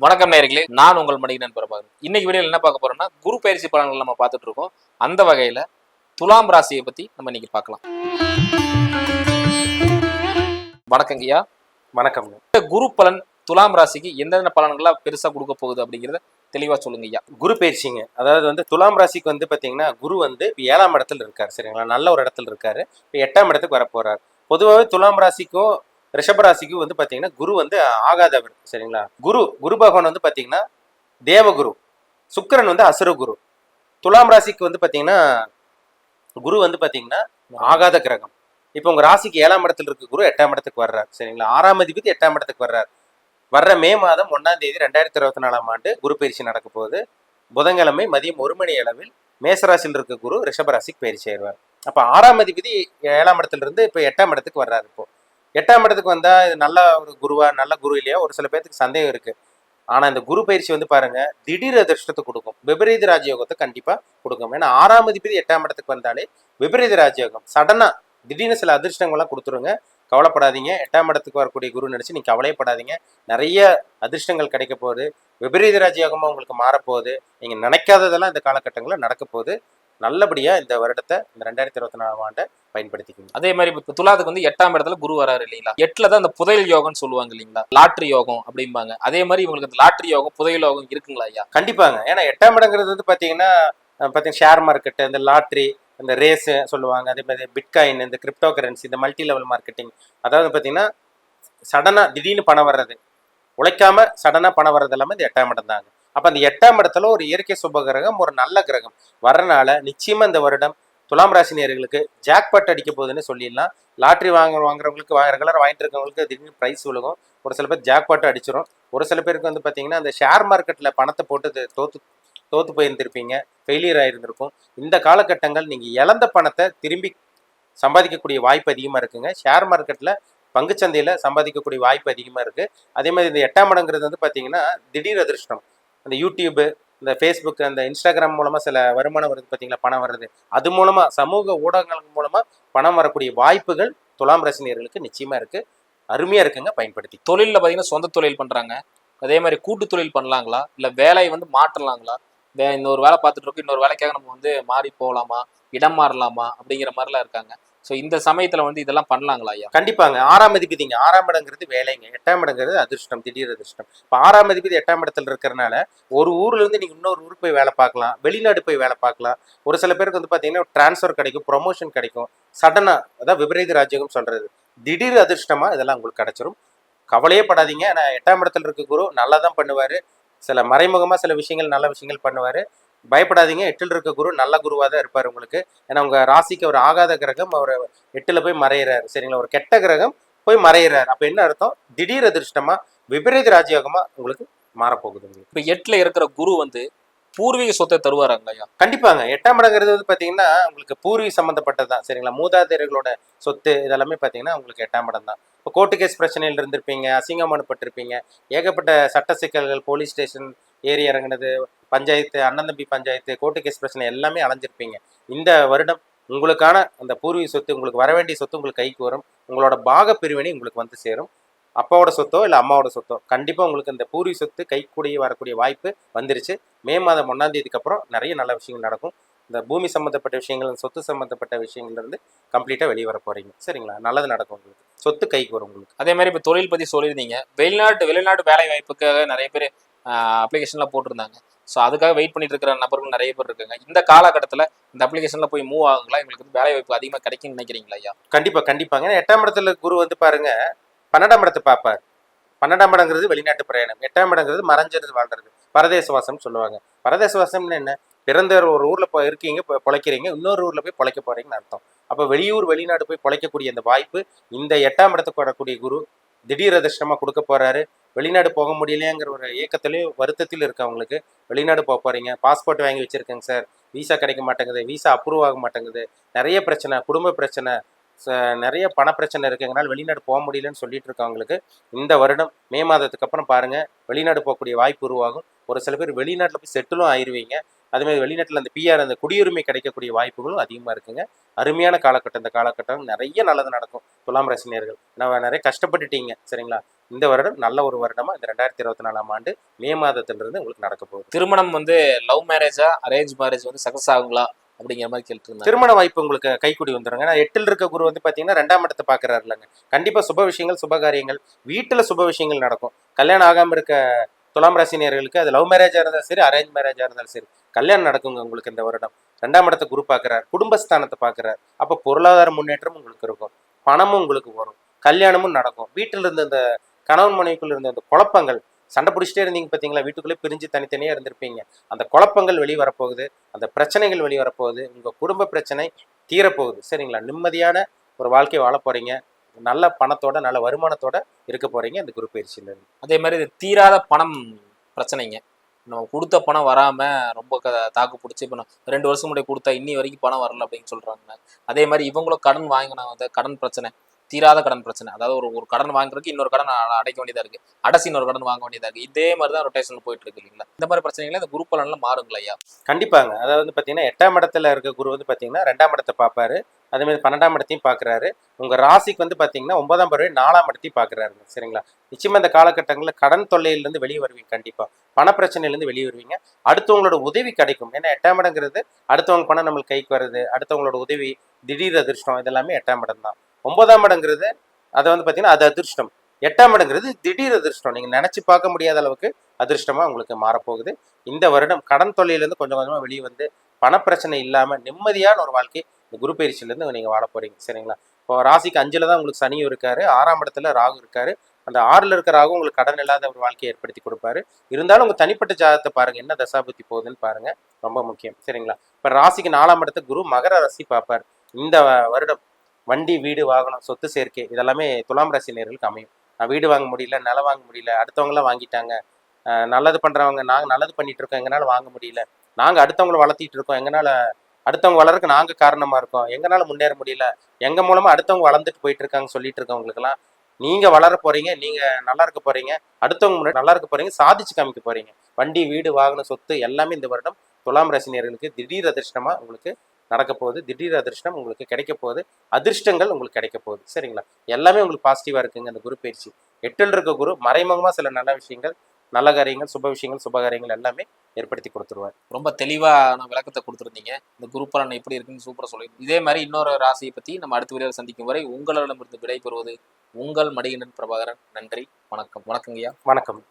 வணக்கம் நேயர்களே நான் உங்கள் மணிகண்டன் பிரபாகர் இன்னைக்கு வீடியோவில் என்ன பார்க்க போறோம்னா குரு பயிற்சி பலன்கள் நம்ம பார்த்துட்டு இருக்கோம். அந்த வகையில துலாம் ராசியை பத்தி நம்ம இன்னைக்கு பார்க்கலாம். ஐயா. வணக்கம். இந்த குரு பலன் துலாம் ராசிக்கு எந்தெந்த பலன்களா பெருசா கொடுக்க போகுது அப்படிங்கிறத தெளிவா சொல்லுங்க ஐயா. குரு பயிற்சிங்க. அதாவது வந்து துலாம் ராசிக்கு வந்து பாத்தீங்கன்னா குரு வந்து ஏழாம் இடத்துல இருக்காரு சரிங்களா? நல்ல ஒரு இடத்துல இருக்காரு. இப்போ எட்டாம் இடத்துக்கு வர போறாரு பொதுவாகவே துலாம் ராசிக்கும் ரிஷபராசிக்கு வந்து பாத்தீங்கன்னா குரு வந்து ஆகாதவர் சரிங்களா? குரு குரு பகவான் வந்து பாத்தீங்கன்னா தேவகுரு சுக்கிரன் வந்து அசுர குரு துலாம் ராசிக்கு வந்து பாத்தீங்கன்னா குரு வந்து பாத்தீங்கன்னா ஆகாத கிரகம். இப்போ உங்க ராசிக்கு ஏழாம் இடத்துல இருக்க குரு எட்டாம் இடத்துக்கு வர்றார். சரிங்களா? ஆறாம் அதிபதி எட்டாம் இடத்துக்கு வர்றார். வர்ற மே மாதம் ஒன்றாம் தேதி ரெண்டாயிரத்தி இருபத்தி நாலாம் ஆண்டு குரு பயிற்சி நடக்க போகுது. புதன்கிழமை மதியம் ஒரு மணி அளவில் மேசராசியில் இருக்க குரு ரிஷபராசிக்கு பயிற்சி ஆயிடுவார் அப்போ ஆறாம் அதிபதி ஏழாம் இடத்துல இருந்து இப்போ எட்டாம் இடத்துக்கு வர்றாரு இப்போ. எட்டாம் இடத்துக்கு வந்தா இது நல்ல ஒரு குருவா நல்ல குரு இல்லையா? ஒரு சில பேர்த்துக்கு சந்தேகம் இருக்கு. ஆனா இந்த குரு பயிற்சி வந்து பாருங்க திடீர் அதிர்ஷ்டத்தை கொடுக்கும். விபரீத ராஜயோகத்தை கண்டிப்பா கொடுக்கும். ஏன்னா ஆறாம் அதிபதி எட்டாம் இடத்துக்கு வந்தாலே விபரீத ராஜயோகம். சடனா திடீர்னு சில அதிர்ஷ்டங்கள்லாம் கொடுத்துருங்க. கவலைப்படாதீங்க. எட்டாம் இடத்துக்கு வரக்கூடிய குரு நினைச்சு நீங்க கவலையப்படாதீங்க. நிறைய அதிர்ஷ்டங்கள் கிடைக்க போகுது. விபரீத ராஜயோகமா உங்களுக்கு மாறப்போகுது. நீங்க நினைக்காததெல்லாம் இந்த காலகட்டங்களில் நடக்க போகுது. நல்லபடியாக இந்த வருடத்தை இந்த ரெண்டாயிரத்தி இருபத்தி நாலாம் ஆண்டை பயன்படுத்திக்கணும் அதே மாதிரி இப்போ துலாத்துக்கு வந்து எட்டாம் இடத்துல குரு வராரு இல்லைங்களா? எட்டில் தான் அந்த புதையல் யோகம்னு சொல்லுவாங்க இல்லைங்களா? லாட்ரி யோகம் அப்படிம்பாங்க. அதே மாதிரி இவங்களுக்கு அந்த லாட்ரி யோகம் புதையல் யோகம் இருக்குங்களா ஐயா? கண்டிப்பாங்க. ஏன்னா எட்டாம் இடங்கிறது வந்து பார்த்தீங்கன்னா பார்த்தீங்கன்னா ஷேர் மார்க்கெட்டு இந்த லாட்ரி இந்த ரேஸு சொல்லுவாங்க. அதே மாதிரி பிட்காயின் இந்த கிரிப்டோ கரன்சி இந்த மல்டி லெவல் மார்க்கெட்டிங். அதாவது பார்த்தீங்கன்னா சடனாக திடீர்னு பணம் வர்றது. உழைக்காம சடனாக பணம் வர்றது எல்லாமே இந்த எட்டாம் இடம் தாங்க. அப்போ அந்த எட்டாம் இடத்துல ஒரு இயற்கை சுப கிரகம் ஒரு நல்ல கிரகம். வரனால நிச்சயமா இந்த வருடம் துலாம் ராசி ஜாக் ஜாக்பாட் அடிக்க போகுதுன்னு சொல்லிடலாம். லாட்ரி வாங்க வாங்குறவங்களுக்கு ரெகுலராக வாங்கிட்டு இருக்கவங்களுக்கு திடீர்னு ப்ரைஸ் விழுகும். ஒரு சில பேர் ஜாக்பாட் அடிச்சிடும் ஒரு சில பேருக்கு வந்து பார்த்தீங்கன்னா அந்த ஷேர் மார்க்கெட்டில் பணத்தை போட்டு தோத்து தோத்து போயிருந்திருப்பீங்க. ஃபெயிலியர் ஆகிருந்திருக்கும் இந்த காலகட்டங்கள் நீங்கள் இழந்த பணத்தை திரும்பி சம்பாதிக்கக்கூடிய வாய்ப்பு அதிகமாக இருக்குங்க. ஷேர் மார்க்கெட்டில் பங்குச்சந்தையில் சம்பாதிக்கக்கூடிய வாய்ப்பு அதிகமாக இருக்குது அதே மாதிரி இந்த எட்டாம் இடங்கிறது வந்து பார்த்தீங்கன்னா திடீர் அதிர்ஷ்டம். அந்த யூடியூபு இந்த ஃபேஸ்புக் அந்த இன்ஸ்டாகிராம் மூலமாக சில வருமானம் வருது பார்த்தீங்களா? பணம் வருது அது மூலமாக சமூக ஊடகங்கள் மூலமாக பணம் வரக்கூடிய வாய்ப்புகள் துலாம் ரசினியர்களுக்கு நிச்சயமாக இருக்குது அருமையாக இருக்குங்க பயன்படுத்தி. தொழிலில் பார்த்தீங்கன்னா சொந்த தொழில் பண்ணுறாங்க அதே மாதிரி கூட்டு தொழில் பண்ணலாங்களா? இல்லை வேலையை வந்து மாற்றலாங்களா? வே இன்னொரு வேலை பார்த்துட்டு இருக்கோம் இன்னொரு வேலைக்காக நம்ம வந்து மாறி போகலாமா? இடம் மாறலாமா? அப்படிங்கிற மாதிரிலாம் இருக்காங்க. ஸோ இந்த சமயத்தில் வந்து இதெல்லாம் பண்ணலாங்களா ஐயா? கண்டிப்பாங்க. ஆறாம் அதிபதிங்க ஆறாம் இடங்கிறது வேலைங்க. எட்டாம் இடங்கிறது அதிர்ஷ்டம் திடீர் அதிர்ஷ்டம். இப்போ ஆறாம் அதிபதி எட்டாம் இடத்துல இருக்கிறனால ஒரு ஊர்ல இருந்து இன்னொரு ஊருக்கு போய் வேலை பார்க்கலாம் வெளிநாடு போய் வேலை பார்க்கலாம். ஒரு சில பேருக்கு வந்து பார்த்தீங்கன்னா டிரான்ஸ்ஃபர் கிடைக்கும் ப்ரொமோஷன் கிடைக்கும். சடனாக அதான் விபரீத ராஜ்யகம் சொல்றது. திடீர் அதிர்ஷ்டமா இதெல்லாம் உங்களுக்கு கிடைச்சிரும். கவலையே படாதீங்க. ஆனால் எட்டாம் இடத்துல இருக்க குரு நல்லா தான் பண்ணுவார். சில மறைமுகமாக சில விஷயங்கள் நல்ல விஷயங்கள் பண்ணுவார். பயப்படாதீங்க. எட்டில் இருக்க குரு நல்ல குருவாக தான் இருப்பார் உங்களுக்கு. ஏன்னா உங்க ராசிக்கு ஒரு ஆகாத கிரகம் அவர் எட்டுல போய் மறையிறாரு. சரிங்களா? ஒரு கெட்ட கிரகம் போய் மறையிறாரு. அப்ப என்ன அர்த்தம்? திடீர் அதிர்ஷ்டமா விபரீத ராஜயோகமா உங்களுக்கு மாறப்போகுது இப்போ எட்டில் இருக்கிற குரு வந்து பூர்வீக சொத்தை தருவாராங்க ஐயா கண்டிப்பாங்க. எட்டாம் இடங்கிறது வந்து பாத்தீங்கன்னா உங்களுக்கு பூர்வீக சம்மந்தப்பட்டது தான் சரிங்களா? மூதாதையர்களோட சொத்து இதெல்லாமே பாத்தீங்கன்னா உங்களுக்கு எட்டாம் இடம் தான். இப்போ கோர்ட்டு கேஸ் பிரச்சனையில் இருந்திருப்பீங்க அசிங்கமானப்பட்டிருப்பீங்க ஏகப்பட்ட சட்ட சிக்கல்கள் போலீஸ் ஸ்டேஷன் ஏறி இறங்குனது பஞ்சாயத்து அண்ணன் தம்பி பஞ்சாயத்து கோர்ட்டு கேஸ் பிரச்சனை எல்லாமே அலைஞ்சிருப்பீங்க. இந்த வருடம் உங்களுக்கான அந்த பூர்வீக சொத்து உங்களுக்கு வர வேண்டிய சொத்து உங்களுக்கு கைக்கு வரும். உங்களோட பாக பிரிவினை உங்களுக்கு வந்து சேரும். அப்பாவோட சொத்தோ இல்லை அம்மாவோட சொத்தோ கண்டிப்பாக உங்களுக்கு இந்த பூர்வீக சொத்து கைக்கூடிய வரக்கூடிய வாய்ப்பு வந்துருச்சு. மே மாதம் ஒன்றாம் தேதிக்கு அப்புறம் நிறைய நல்ல விஷயங்கள் நடக்கும். இந்த பூமி சம்மந்தப்பட்ட விஷயங்கள் சொத்து சம்மந்தப்பட்ட விஷயங்கள்லேருந்து கம்ப்ளீட்டாக வெளியே வர போகிறீங்க சரிங்களா? நல்லது நடக்கும் உங்களுக்கு. சொத்து கைக்கு வரும் உங்களுக்கு. அதே மாதிரி இப்போ தொழில் பற்றி சொல்லியிருந்தீங்க. வெளிநாட்டு வெளிநாட்டு வேலை வாய்ப்புக்காக நிறைய பேர் அப்ளிகேஷன்லாம் போட்டிருந்தாங்க. ஸோ அதுக்காக வெயிட் பண்ணிட்டு இருக்கிற நபர்கள் நிறைய பேர் இருக்காங்க. இந்த காலகட்டத்தில் இந்த அப்ளிகேஷனில் போய் மூவ் ஆகுங்களா? எங்களுக்கு வந்து வேலை வாய்ப்பு அதிகமாக கிடைக்கும்னு நினைக்கிறீங்களா ஐயா? கண்டிப்பாக கண்டிப்பாங்க எட்டாம் இடத்துல குரு வந்து பாருங்க பன்னெண்டாம் இடத்தை பார்ப்பார். பன்னெண்டாம் இடங்கிறது வெளிநாட்டு பிரயாணம். எட்டாம் இடங்கிறது மறைஞ்சது வாழ்றது பரதேச வாசம்னு சொல்லுவாங்க. பரதேச வாசம்னு என்ன? பிறந்த ஒரு ஊர்ல போய் இருக்கீங்க பிழைக்கிறீங்க இன்னொரு ஊர்ல போய் பிழைக்க போறீங்கன்னு அர்த்தம். அப்போ வெளியூர் வெளிநாடு போய் பிழைக்கக்கூடிய அந்த வாய்ப்பு இந்த எட்டாம் இடத்துக்கு வரக்கூடிய குரு திடீர் அதிர்ஷ்டமா கொடுக்க போறாரு. வெளிநாடு போக முடியலையேங்கிற ஒரு ஏக்கத்திலையும் வருத்தத்தில் இருக்கவங்களுக்கு வெளிநாடு போக போறீங்க. பாஸ்போர்ட் வாங்கி வச்சிருக்கேங்க சார் விசா கிடைக்க மாட்டேங்குது. விசா அப்ரூவ் ஆக மாட்டேங்குது. நிறைய பிரச்சனை குடும்ப பிரச்சனை ச- நிறைய பண பிரச்சனை இருக்குங்கனால வெளிநாடு போக முடியலன்னு சொல்லிட்டு இருக்கவங்களுக்கு இந்த வருடம் மே மாதத்துக்கு அப்புறம் பாருங்க வெளிநாடு போகக்கூடிய வாய்ப்பு உருவாகும். ஒரு சில பேர் வெளிநாட்டில் போய் செட்டிலும் ஆயிருவீங்க. அதே மாதிரி வெளிநாட்டில் அந்த பிஆர் அந்த குடியுரிமை கிடைக்கக்கூடிய வாய்ப்புகளும் அதிகமாக இருக்குங்க. அருமையான காலகட்டம். இந்த காலகட்டம் நிறைய நல்லது நடக்கும். துலாம் ராசினியர்கள் நம்ம நிறைய கஷ்டப்பட்டுட்டீங்க. சரிங்களா? இந்த வருடம் நல்ல ஒரு வருடமா இந்த ரெண்டாயிரத்தி இருபத்தி நாலாம் ஆண்டு மே மாதத்திலிருந்து உங்களுக்கு நடக்க போகுது. திருமணம் வந்து லவ் மேரேஜா அரேஞ்ச் மேரேஜ் வந்து சக்சஸ் ஆகுங்களா? அப்படிங்கிற மாதிரி கேட்டு திருமண வாய்ப்பு உங்களுக்கு கைக்கூடி வந்துருங்க. ஏன்னா எட்டில் இருக்க குரு வந்து பார்த்தீங்கன்னா ரெண்டாம் இடத்தை பார்க்குறாரு இல்லைங்க. கண்டிப்பாக சுப விஷயங்கள் சுப காரியங்கள் வீட்டில் சுப விஷயங்கள் நடக்கும். கல்யாணம் ஆகாமல் இருக்க துலாம் ராசினியர்களுக்கு அது லவ் மேரேஜாக இருந்தாலும் சரி அரேஞ்ச் மேரேஜாக இருந்தாலும் சரி கல்யாணம் நடக்குங்க உங்களுக்கு இந்த வருடம். ரெண்டாம் இடத்தை குரு பார்க்குறாரு குடும்பஸ்தானத்தை பார்க்குறாரு. அப்போ பொருளாதார முன்னேற்றம் உங்களுக்கு இருக்கும். பணமும் உங்களுக்கு வரும். கல்யாணமும் நடக்கும். வீட்டில் இருந்த இந்த கணவன் மனைவிக்குள்ள இருந்த அந்த குழப்பங்கள் சண்டை பிடிச்சிட்டே இருந்தீங்க பார்த்தீங்களா வீட்டுக்குள்ளே பிரிஞ்சு தனித்தனியாக இருந்திருப்பீங்க. அந்த குழப்பங்கள் வெளியே வரப்போகுது. அந்த பிரச்சனைகள் வெளியே வரப்போகுது. உங்கள் குடும்ப பிரச்சனை தீரப்போகுது. சரிங்களா? நிம்மதியான ஒரு வாழ்க்கை வாழ போகிறீங்க நல்ல பணத்தோட நல்ல வருமானத்தோட இருக்க போறீங்க. இந்த குரு பயிற்சியில அதே மாதிரி இது தீராத பணம் பிரச்சனைங்க. நம்ம கொடுத்த பணம் வராம ரொம்ப க தாக்கு பிடிச்சி இப்போ நான் ரெண்டு வருஷம் முன்னாடி கொடுத்தா இன்னி வரைக்கும் பணம் வரல அப்படின்னு சொல்றாங்க. அதே மாதிரி இவங்களும் கடன் வாங்கினாங்க. அந்த கடன் பிரச்சனை. தீராத கடன் பிரச்சனை. அதாவது ஒரு ஒரு கடன் வாங்குறதுக்கு இன்னொரு கடன் அடைக்க வேண்டியதா இருக்கு. அடைசி இன்னொரு கடன் வாங்க வேண்டியதா இருக்கு. இதே மாதிரி தான் ரொட்டேஷன் போயிட்டு இருக்கு இல்லைங்களா? இந்த மாதிரி பிரச்சனைகளை இந்த குரூப் பலன்ல மாறுங்களா ஐயா? கண்டிப்பாங்க. அதாவது வந்து பாத்தீங்கன்னா எட்டாம் இடத்துல இருக்க குரு வந்து பாத்தீங்கன்னா ரெண்டாம் இடத்தை பார்ப்பாரு அதே மாதிரி பன்னெண்டாம் இடத்தையும் பார்க்குறாரு உங்க ராசிக்கு வந்து பாத்தீங்கன்னா ஒன்பதாம் பருவ நாலாம் இடத்தையும் பார்க்கறாருங்க சரிங்களா? நிச்சயமா இந்த காலகட்டங்களில் கடன் தொல்லையிலிருந்து வெளியே வருவீங்க கண்டிப்பா. பணப்பிரச்சனையிலேருந்து வெளியே வருவீங்க. அடுத்தவங்களோட உதவி கிடைக்கும். ஏன்னா எட்டாம் இடங்கிறது அடுத்தவங்க பணம் நம்மளுக்கு கைக்கு வருது அடுத்தவங்களோட உதவி திடீர் அதிர்ஷ்டம் இதெல்லாமே எட்டாம் இடம் தான். ஒன்பதாம் இடங்கிறது அதை வந்து பார்த்தீங்கன்னா அது அதிர்ஷ்டம். எட்டாம் இடங்கிறது திடீர் அதிர்ஷ்டம். நீங்கள் நினச்சி பார்க்க முடியாத அளவுக்கு அதிர்ஷ்டமாக உங்களுக்கு மாறப்போகுது. இந்த வருடம் கடன் தொல்லையிலேருந்து கொஞ்சம் கொஞ்சமாக வெளியே வந்து பணப்பிரச்சனை இல்லாமல் நிம்மதியான ஒரு வாழ்க்கை இந்த குரு பயிற்சியிலேருந்து நீங்கள் வாழ போகிறீங்க சரிங்களா? இப்போ ராசிக்கு அஞ்சில் தான் உங்களுக்கு சனியும் இருக்காரு. ஆறாம் இடத்துல ராகு இருக்காரு. அந்த ஆறில் இருக்கிற ராகு உங்களுக்கு கடன் இல்லாத ஒரு வாழ்க்கையை ஏற்படுத்தி கொடுப்பாரு. இருந்தாலும் உங்கள் தனிப்பட்ட ஜாதகத்தை பாருங்கள் என்ன தசாபுத்தி போகுதுன்னு பாருங்கள் ரொம்ப முக்கியம். சரிங்களா? இப்போ ராசிக்கு நாலாம் இடத்த குரு மகர ராசி பார்ப்பார். இந்த வருடம் வண்டி வீடு வாகனம் சொத்து சேர்க்கை இதெல்லாமே துலாம் ராசி நேர்களுக்கு அமையும். நான் வீடு வாங்க முடியல நிலம் வாங்க முடியல அடுத்தவங்களாம் வாங்கிட்டாங்க. நல்லது பண்றவங்க நாங்க நல்லது பண்ணிட்டு இருக்கோம் எங்களால் வாங்க முடியல. நாங்க அடுத்தவங்களை வளர்த்திட்டு இருக்கோம் எங்கனால அடுத்தவங்க வளர்றதுக்கு நாங்க காரணமா இருக்கோம் எங்கனால முன்னேற முடியல எங்கள் மூலமா அடுத்தவங்க வளர்ந்துட்டு போயிட்டு இருக்காங்க சொல்லிட்டு இருக்கவங்களுக்குலாம் நீங்கள் வளர போறீங்க நீங்கள் நல்லா இருக்க போறீங்க அடுத்தவங்க முன்னாடி நல்லா இருக்க போறீங்க சாதிச்சு காமிக்க போறீங்க. வண்டி வீடு வாகனம் சொத்து எல்லாமே இந்த வருடம் துலாம் ராசினியர்களுக்கு திடீர் தரிசனமாக உங்களுக்கு நடக்க போகுது திடீர் அதிர்ஷ்டம் உங்களுக்கு கிடைக்க போகுது அதிர்ஷ்டங்கள் உங்களுக்கு கிடைக்க போகுது சரிங்களா? எல்லாமே உங்களுக்கு பாசிட்டிவா இருக்குங்க. இந்த குரு பயிற்சி. எட்டில் இருக்க குரு மறைமுகமா சில நல்ல விஷயங்கள் நல்ல காரியங்கள் சுப விஷயங்கள் சுப காரியங்கள் எல்லாமே ஏற்படுத்தி கொடுத்துருவார். ரொம்ப தெளிவான விளக்கத்தை கொடுத்துருந்தீங்க. இந்த குரூப் பலன் எப்படி இருக்குன்னு சூப்பரா சொல்லி இதே மாதிரி இன்னொரு ராசியை பத்தி நம்ம அடுத்த வீடியோவில் சந்திக்கும் வரை உங்களிடமிருந்து விடைபெறுவது உங்கள் மடிகண்டன் பிரபாகரன். நன்றி. வணக்கம். வணக்கங்கய்யா. வணக்கம்.